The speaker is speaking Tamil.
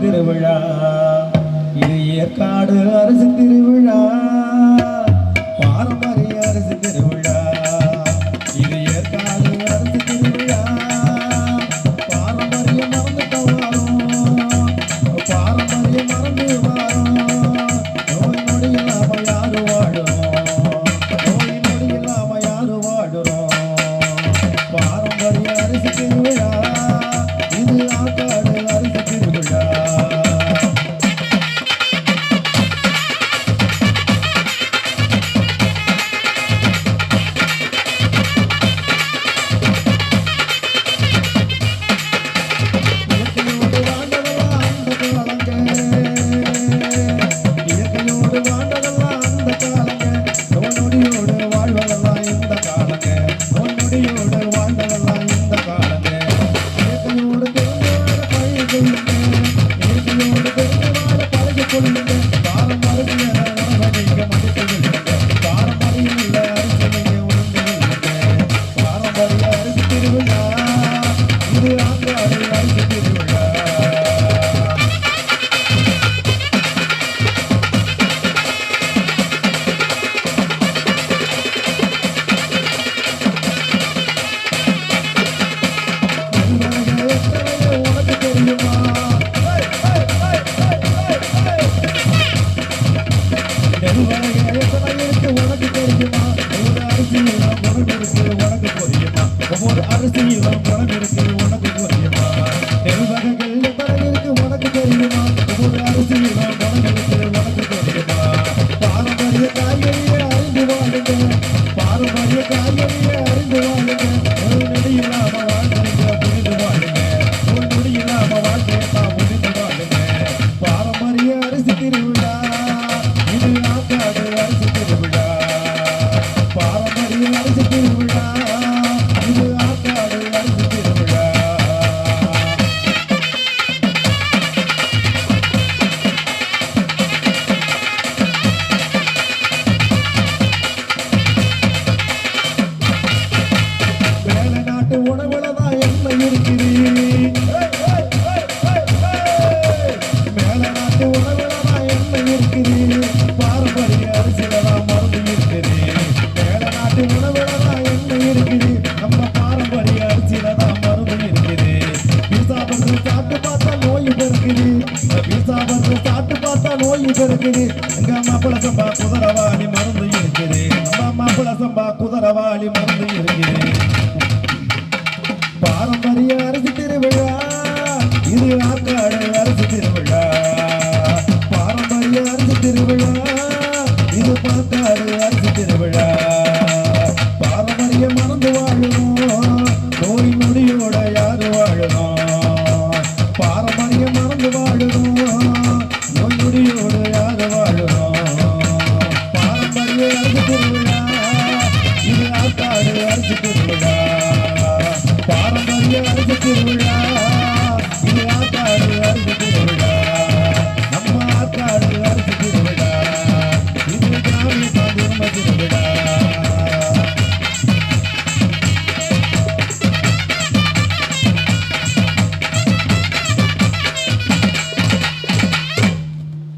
திருவிழா. இது ஏற்காடு அரசு திருவிழா. பாரம்பரிய அரசு திருவிழா. அரிசியிலும் உனக்கு இருக்கு உனக்கு புரியுமா ஒவ்வொரு அரிசியிலும் பணம் இருக்கு உனக்கு புரியுமா தெரு வகைகள் பணம் இருக்கு உனக்கு தெரியுமா ஒவ்வொரு அரிசியிலும் பணம் இருக்கு பாரம்பரிய காய்கறியை அறிந்து வாழுங்க. பாரம்பரிய காய்கறியை அறிந்து வாழுங்க. ஈசா வந்து சாப்பிட்டு பார்த்தா நோய் இருக்குது. எங்க மாப்பிள சம்பா குதிரவாளி மருந்து இருக்குது. நம்ம மாப்பிள சம்பா குதிரவாளி மருந்து அருகே அருகே திருவிழா இது ஆத்தாடு அருகே